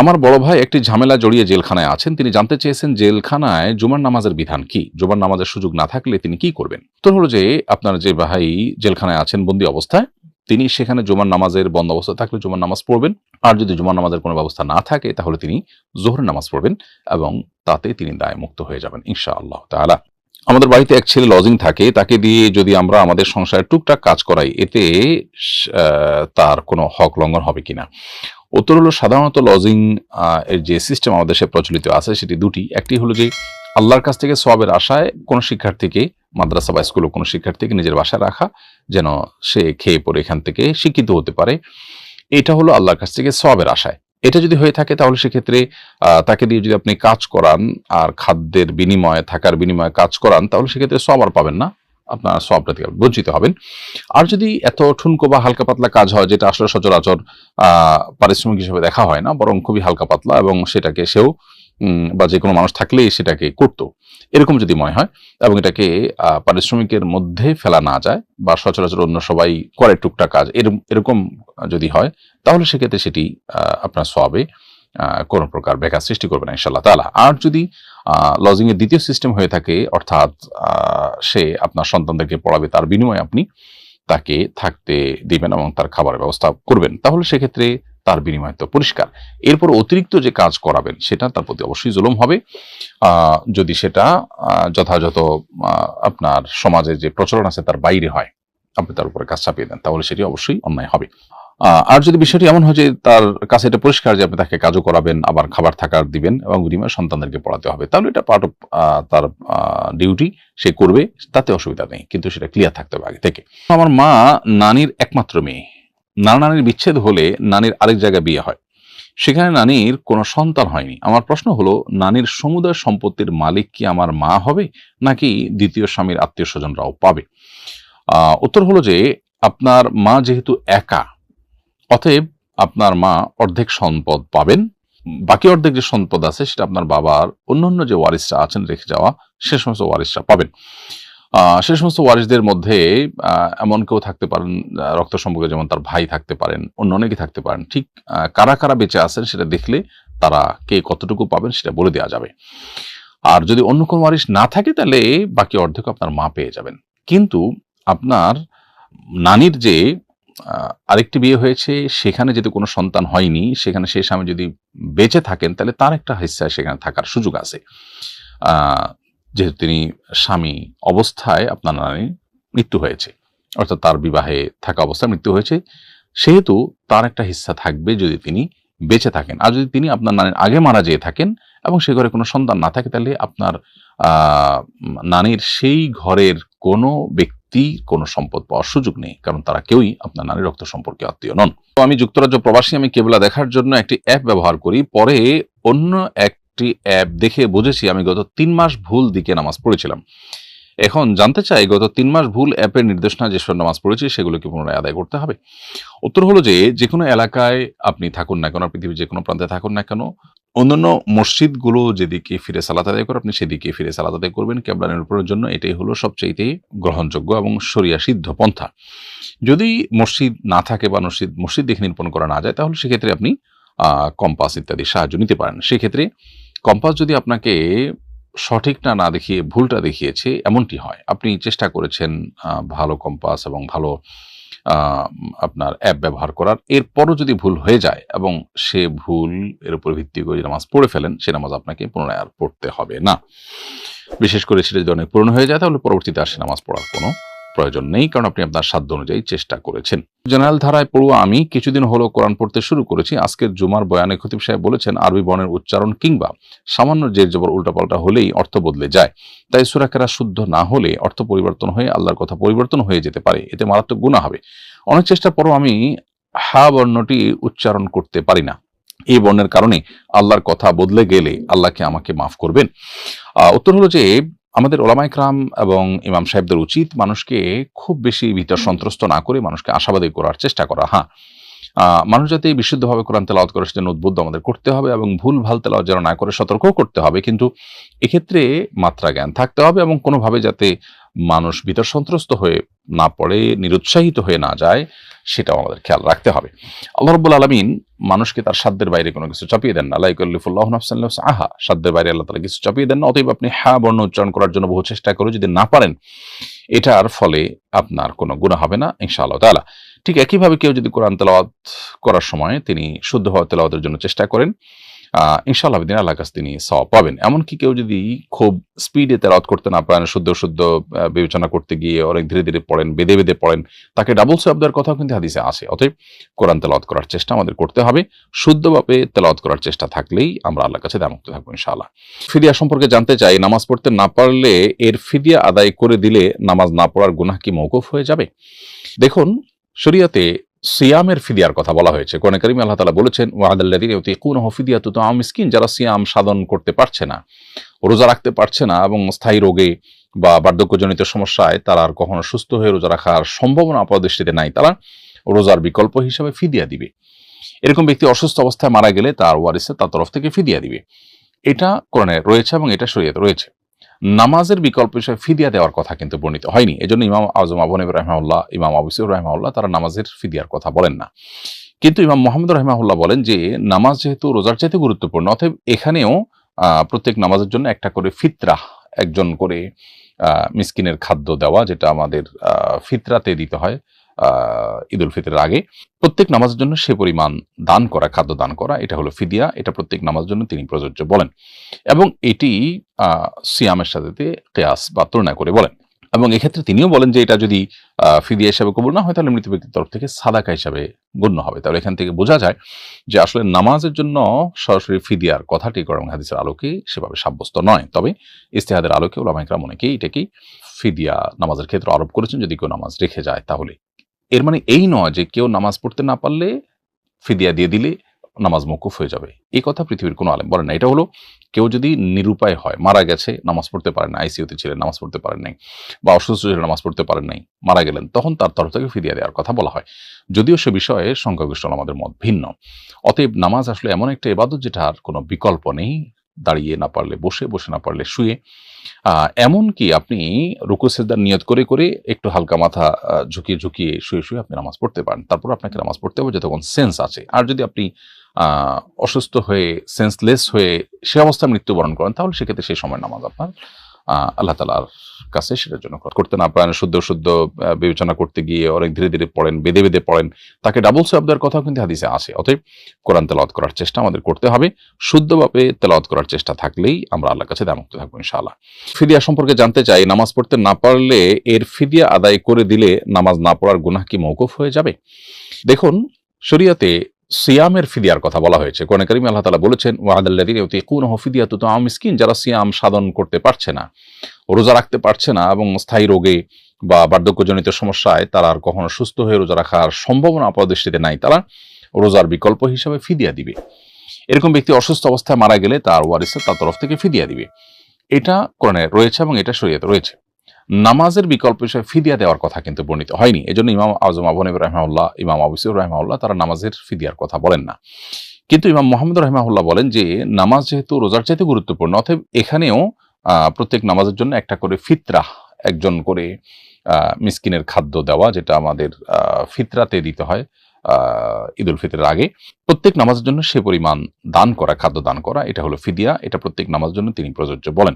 আমার বড় ভাই একটি ঝামেলা জড়িয়ে জেলখানায় আছেন। তিনি জানতে চেয়েছেন জেলখানায় জুমার নামাজের বিধান কি? জুমার নামাজের সুযোগ না থাকলে তিনি কি করবেন? তো হলো যে, আপনার যে ভাই জেলখানায় আছেন বন্দি অবস্থায়, তিনি সেখানে জুমার নামাজের বন্ধ অবস্থা থাকলে জুমার নামাজ পড়বেন। আর যদি জুমার নামাজের কোনো ব্যবস্থা না থাকে, তাহলে তিনি জোহর নামাজ পড়বেন এবং তাতে তিনি দায় মুক্ত হয়ে যাবেন ইনশা আল্লাহ তাআলা। আমাদের বাড়িতে এক ছেলে লজিং থাকে। তাকে দিয়ে যদি আমরা আমাদের সংসারের টুকটাক কাজ করাই, এতে তার কোনো হক লঙ্ঘন হবে কিনা? উত্তর হলো সাধারণত লজিং এর যে সিস্টেম আমাদের দেশে প্রচলিত আছে সেটি দুটি। একটি হলো যে আল্লাহর কাছ থেকে সবের আশায় কোনো শিক্ষার্থীকে মাদ্রাসা বা স্কুলে কোনো শিক্ষার্থীকে নিজের বাসায় রাখা, যেন সে খেয়ে পড়ে এখান থেকে শিক্ষিত হতে পারে। এটা হলো আল্লাহর কাছ থেকে সবের আশায়। এটা যদি হয়ে থাকে তাহলে সেক্ষেত্রে তাকে দিয়ে যদি আপনি কাজ করান আর খাদ্যের বিনিময়ে, থাকার বিনিময়ে কাজ করান, তাহলে সেক্ষেত্রে সব আর পাবেন না। আপনার সবটা থেকে বঞ্চিত হবেন। আর যদি এত ঠুনকো বা হালকা পাতলা কাজ হয়, যেটা আসলে সচরাচর পারিশ্রমিক হিসেবে দেখা হয় না, বরং খুবই হালকা পাতলা এবং সেটাকে সেও বা যে কোনো মানুষ থাকলেই সেটাকে করতো। এরকম যদি মনে হয় এবং এটাকে পারিশ্রমিকের মধ্যে ফেলা না যায় বা সচরাচর অন্য সবাই করে টুকটাক কাজ এরকম যদি হয়, তাহলে সেক্ষেত্রে সেটি আপনার সবে কোন প্রকার বেকার সৃষ্টি করবে না ইনশাল্লাহ তালা আর যদি লজিং এর দ্বিতীয় সিস্টেম হয়ে থাকে, অর্থাৎ সে আপনার সন্তানদেরকে পড়াবে, তার বিনিময়ে আপনি তাকে থাকতে দিবেন এবং তার খাবারের ব্যবস্থা করবেন, তাহলে সেক্ষেত্রে তার বিনিময় তো পরিষ্কার। এরপর অতিরিক্ত যে কাজ করাবেন, সেটা তার প্রতি অবশ্যই জুলুম হবে। যদি সেটা যথাযথ আপনার সমাজে যে প্রচলন আছে তার বাইরে হয়, আপনি তার উপরে কাজ চাপিয়ে দেন, তাহলে সেটি অবশ্যই অন্যায় হবে। আর যদি বিষয়টি এমন হয় যে তার কাছে এটা পরিষ্কার যে আপনি তাকে কাজও করাবেন, আবার খাবার থাকার দিবেন এবং বিনিময়ে সন্তানদেরকে পড়াতে হবে, তাহলে এটা পার্ট অফ তার ডিউটি সে করবে, তাতে অসুবিধা নেই, কিন্তু সেটা ক্লিয়ার থাকতে হবে আগে থেকে। আমার মা নানির একমাত্র মেয়ে। নানা নানির বিচ্ছেদ হলে নানির আরেক জায়গায় বিয়ে হয়। সেখানে নানির কোনো সন্তান হয়নি। আমার প্রশ্ন হলো, নানির সমুদায় সম্পত্তির মালিক কি আমার মা হবে, নাকি দ্বিতীয় স্বামীর আত্মীয় স্বজনরাও পাবে? উত্তর হলো যে, আপনার মা যেহেতু একা অতএব আপনার মা অর্ধেক সম্পদ পাবেন, বাকি অর্ধেক যে সম্পদ আছে সেটা আপনার বাবার, অন্যান্য যে ওয়ারিসরা আছেন রেখে যাওয়া, সে সমস্ত ওয়ারিসরা পাবেন। সে সমস্ত ওয়ারিসদের মধ্যে এমন কেউ থাকতে পারেন রক্ত সম্পর্কে যেমন তার ভাই থাকতে পারেন, অন্য অনেকে থাকতে পারেন, ঠিক কারা কারা বেঁচে আছেন সেটা দেখলে তারা কে কতটুকু পাবেন সেটা বলে দেওয়া যাবে। আর যদি অন্য কোনো ওয়ারিস না থাকে তাহলে বাকি অর্ধেক আপনার মা পেয়ে যাবেন। কিন্তু আপনার নানির যে আরেকটি বিয়ে হয়েছে, সেখানে যদি কোনো সন্তান হয়নি, সেখানে সেই স্বামী যদি বেঁচে থাকেন, তাহলে তার একটা হিস্সা সেখানে থাকার সুযোগ আছে। যেহেতু তিনি স্বামী অবস্থায় আপনার নানির মৃত্যু হয়েছে, অর্থাৎ তার বিবাহে থাকা অবস্থায় মৃত্যু হয়েছে, সেহেতু তার একটা হিস্সা থাকবে যদি তিনি বেঁচে থাকেন। আর যদি তিনি আপনার নানির আগে মারা যেয়ে থাকেন এবং সে ঘরে কোনো সন্তান না থাকে, তাহলে আপনার নানির সেই ঘরের কোনো ব্যক্তি কোনো সম্পদ পাওয়ার সুযোগ নেই, কারণ তারা কেউই আপনার নানির রক্ত সম্পর্কে আত্মীয় নন। তো আমি যুক্তরাজ্য প্রবাসী, আমি কেবলা দেখার জন্য একটি অ্যাপ ব্যবহার করি। পরে অন্য একটি অ্যাপ দেখে বুঝেছি আমি গত তিন মাস ভুল দিকে নামাজ পড়েছিলাম। এখন জানতে চাই গত তিন মাস ভুল অ্যাপের নির্দেশনা যেসব নামাজ পড়েছি, সেগুলোকে পুনরায় আদায় করতে হবে। উত্তর হলো যে যে কোনো এলাকায় আপনি থাকুন না কেন, পৃথিবীর যে কোনো প্রান্তে থাকুন না কেন অন্যান্য মসজিদগুলো যেদিকে ফিরে সালাত আদায় করে, আপনি সেদিকে ফিরে সালাত আদায় করবেন। কেবলা নিরূপণের জন্য এটাই হলো সবচাইতে গ্রহণযোগ্য এবং সরিয়া সিদ্ধ পন্থা। যদি মসজিদ না থাকে বা মসজিদ মসজিদ দেখে নিরূপণ করা না যায়, তাহলে সেক্ষেত্রে আপনি কম্পাস ইত্যাদি সাহায্য নিতে পারেন। সেক্ষেত্রে কম্পাস যদি আপনাকে সঠিকটা না দেখিয়ে, ভুলটা দেখিয়েছে, এমনটি হয়। আপনি চেষ্টা করেছেন ভালো কম্পাস এবং ভালো আপনার অ্যাপ ব্যবহার করার। এরপরও যদি ভুল হয়ে যায় এবং সে ভুল, এর উপর ভিত্তি করে নামাজ পড়ে ফেলেন, সে নামাজ আপনাকে পুনরায় আর পড়তে হবে না। বিশেষ করে সেটা যদি অনেক পূরণ হয়ে যায়, তাহলে পরবর্তীতে আর সে নামাজ পড়ার কোনো প্রয়োজন নেই, কারণ আপনি আপনার সাধ্য অনুযায়ী চেষ্টা করেছেন। জেনারেল ধারায় পড়ুয়া আমি কিছুদিন হলো কোরআন পড়তে শুরু করেছি। আজকের জুমার বয়ানে খতিব সাহেব বলেছেন, আরবি বর্ণের উচ্চারণ কিংবা সামান্য জের জবর উল্টাপাল্টা হলেই অর্থ বদলে যায়। তাই সুরাকেরা শুদ্ধ না হলে অর্থ পরিবর্তন হয়ে আল্লাহর কথা পরিবর্তন হয়ে যেতে পারে। এতে মারাত্মক গুণা হবে। অনেক চেষ্টার পরও আমি হা বর্ণটি উচ্চারণ করতে পারি না। এই বর্ণের কারণে আল্লাহর কথা বদলে গেলে আল্লাহকে আমাকে মাফ করবেন? উত্তর হলো যে আমাদের ওলামাই ক্রাম এবং ইমাম সাহেবদের উচিত মানুষকে খুব বেশি ভিতর সন্ত্রস্ত না করে মানুষকে আশাবাদী করার চেষ্টা করা। হ্যাঁ। মানুষ যাতে বিশুদ্ধভাবে কোরআন তেলাওয়াত করে সেজন্য উদ্বুদ্ধ আমাদের করতে হবে এবং ভুল ভালো তেলাওয়াত যেন না করে সতর্কও করতে হবে। কিন্তু এক্ষেত্রে মাত্রা জ্ঞান থাকতে হবে এবং কোনোভাবে যাতে মানুষ ভিতর সন্ত্রস্ত হয়ে না পড়ে, নিরুৎসাহিত হয়ে না যায়, সেটাও আমাদের খেয়াল রাখতে হবে। আল্লাহ রব্বুল আলমিন মানুষকে তার সাধ্যের বাইরে কোনো কিছু চাপিয়ে দেন না। লাইকুল্লিফুল্লাহ নফসাল্লাহ আহা। সাধ্যের বাইরে আল্লাহ তালা কিছু চাপিয়ে দেন না। অতএব আপনি হ্যাঁ বর্ণ উচ্চারণ করার জন্য বহু চেষ্টা করে যদি না পারেন এটার ফলে আপনার কোনো গুণা হবে না, ইনশাআল্লাহ তালা ঠিক একইভাবে কেউ যদি কোরআন তেলাওয়াত করার সময় তিনি শুদ্ধ হওয়া তেলাওয়াতের জন্য চেষ্টা করেন আহ, ইনশাআল্লাহ দিন আল্লাহ কাছে তিনি সওয়াব পাবেন। এমনকি কেউ যদি খুব স্পিডে তেলাওয়াত করতে না পারেন শুদ্ধ শুদ্ধ বিবেচনা করতে গিয়ে অনেক ধীরে ধীরে পড়েন বেঁধে বেঁধে পড়েন তাকে ডাবল সওয়াব দেওয়ার কথাও কিন্তু হাদিসে আছে। অতএব কোরআন তেলাওয়াত করার চেষ্টা আমাদের করতে হবে। শুদ্ধভাবে তেলাওয়াত করার চেষ্টা থাকলেই আমরা আল্লাহর কাছে দামুক্ত থাকব ইনশাআল্লাহ। ফিদিয়া সম্পর্কে জানতে চাই নামাজ পড়তে না পারলে এর ফিদিয়া আদায় করে দিলে নামাজ না পড়ার গুনাহ কি মৌকুফ হয়ে যাবে? দেখুন শরিয়াতে সিয়ামের ফিদিয়ার কথা বলা হয়েছে। কোরআন কারিমে আল্লাহ তাআলা বলেছেন ওয়াদাল্লাযিনা ইউতিকুনাহু ফিদিয়াতু তুআম মিসকিন যারা সিয়াম সাধন করতে পারছে না, রোজা রাখতে পারছে না এবং স্থায়ী রোগে বা বার্ধক্যজনিত সমস্যায় তারা আর কখনো সুস্থ হয়ে রোজা রাখার সম্ভাবনা আপাদৃষ্টিতে নাই। তারা রোজার বিকল্প হিসাবে ফিদিয়া দিবে। এরকম ব্যক্তি অসুস্থ অবস্থায় মারা গেলে তার ওয়ারিসে তার তরফ থেকে ফিদিয়া দিবে। এটা কোরআনে রয়েছে এবং এটা শরীয়তে রয়েছে। নামাজের বিকল্প হিসেবে ফিদিয়া দেওয়ার কথা কিন্তু বর্ণিত হয়নি। এজন্য ইমাম আজম আবন রহমাউল্লাহ ইমাম আবুসুর রহমাউল্লাহ তারা নামাজের ফিদিয়ার কথা বলেন না। কিন্তু ইমাম মোহাম্মদ রহমাউল্লাহ বলেন যে, নামাজ যেহেতু রোজার চাইতে গুরুত্বপূর্ণ, অতএব এখানেও প্রত্যেক নামাজের জন্য একটা করে ফিতরা একজন করে মিসকিনের খাদ্য দেওয়া, যেটা আমাদের ফিতরাতে দিতে হয়। আহ, ঈদুল ফিতরের আগে প্রত্যেক নামাজের জন্য সে পরিমাণ দান করা খাদ্য দান করা এটা হলো ফিদিয়া এটা প্রত্যেক নামাজের জন্য তিনি প্রযোজ্য বলেন। এবং এটি সিয়ামের সাথে কেয়াস বা তুলনা করে বলেন। এবং এক্ষেত্রে তিনিও বলেন যে এটা যদি ফিদিয়া হিসাবে কবুল না হয় তাহলে মৃত ব্যক্তির তরফ থেকে সাদাকা হিসাবে গণ্য হবে। তাহলে এখান থেকে বোঝা যায় যে আসলে নামাজের জন্য সরাসরি ফিদিয়ার কথাটি কোরআন হাদিসের আলোকে সেভাবে সাব্যস্ত নয়। তবে ইস্তেহাদের আলোকে ওলামাইকরাম অনেকেই এটাকেই ফিদিয়া নামাজের ক্ষেত্রে আরোপ করেছেন যদি কেউ নামাজ রেখে যায় তাহলে। এর মানে এই নয় যে কেউ নামাজ পড়তে না পারলে ফিদিয়া দিয়ে দিলে নামাজ মকুফ হয়ে যাবে। এই কথা পৃথিবীর কোনো আলেম বলেন না। এটা হলো কেউ যদি নিরুপায় হয়, মারা গেছে, নামাজ পড়তে পারেন না আইসিইউতে ছিলেন, নামাজ পড়তে পারেন নাই, বা অসুস্থ ছিলেন, নামাজ পড়তে পারেন নাই, মারা গেলেন, তখন তার তরফ থেকে ফিরিয়ে দেওয়ার কথা বলা হয়। যদিও সে বিষয়ে সংখ্যাগরিষ্ঠ আমাদের মত ভিন্ন। অতএব নামাজ আসলে এমন একটা এবাদত যেটার কোনো বিকল্প নেই। দাঁড়িয়ে না পারলে, বসে বসে না পারলে শুয়ে এমন কি আপনি রুকু সেজদার নিয়ত করে করে একটু হালকা মাথা ঝুঁকিয়ে ঝুঁকিয়ে শুয়ে শুয়ে আপনি নামাজ পড়তে পারেন। তারপর আপনাকে নামাজ পড়তে হবে যতক্ষণ সেন্স আছে। আর যদি আপনি অসুস্থ হয়ে সেন্সলেস হয়ে সে অবস্থায় মৃত্যুবরণ করেন, তাহলে সেক্ষেত্রে সেই সময় নামাজ আপনার আল্লাহ তালার কাছে সেটার জন্য করতে না শুদ্ধ শুদ্ধ বিবেচনা করতে গিয়ে অনেক ধীরে ধীরে পড়েন, বেঁধে বেঁধে পড়েন। তাকে ডাবল সওয়াব দেওয়ার কথাও কিন্তু হাদিসে আছে অতএব কোরআন তেলাওয়াত করার চেষ্টা আমাদের করতে হবে। শুদ্ধভাবে তেলাওয়াত করার চেষ্টা থাকলেই আমরা আল্লাহর কাছে দামুক্ত থাকব, ইনশাআল্লাহ। ফিদিয়া সম্পর্কে জানতে চাই, নামাজ পড়তে না পারলে এর ফিদিয়া আদায় করে দিলে নামাজ না পড়ার গুনাহ কি মৌকুফ হয়ে যাবে? দেখুন, শরিয়াতে সিয়ামের ফিদিয়ার কথা বলা হয়েছে। কোরআন কারিমে আল্লাহ তাআলা বলেছেন ফিদিয়াতু তুআম মিসকিন যারা সিয়াম সাধন করতে পারছে না, রোজা রাখতে পারছে না এবং স্থায়ী রোগে বা বার্ধক্যজনিত সমস্যায় তারা আর কখনো সুস্থ হয়ে রোজা রাখার সম্ভাবনা আপাদৃষ্টিতে নাই। তারা রোজার বিকল্প হিসাবে ফিদিয়া দিবে। এরকম ব্যক্তি অসুস্থ অবস্থায় মারা গেলে তার ওয়ারিসে তার তরফ থেকে ফিদিয়া দিবে। এটা কোরআনে রয়েছে এবং এটা শরীয়তে রয়েছে। নামাজের বিকল্প হিসেবে ফিদিয়া দেওয়ার কথা কিন্তু বর্ণিত হয়নি। এজন্য ইমাম আজম আবন রহমাউল্লাহ ইমাম আবুসুর রহমাউল্লাহ তারা নামাজের ফিদিয়ার কথা বলেন না। কিন্তু ইমাম মোহাম্মদ রহমাউল্লাহ বলেন যে নামাজ যেহেতু রোজার চাইতে গুরুত্বপূর্ণ অতএব এখানেও প্রত্যেক নামাজের জন্য একটা করে ফিতরা একজন করে মিসকিনের খাদ্য দেওয়া যেটা আমাদের ফিতরাতে দিতে হয় আহ, ঈদুল ফিতরের আগে। প্রত্যেক নামাজের জন্য সে পরিমাণ দান করা খাদ্য দান করা এটা হলো ফিদিয়া এটা প্রত্যেক নামাজের জন্য তিনি প্রযোজ্য বলেন।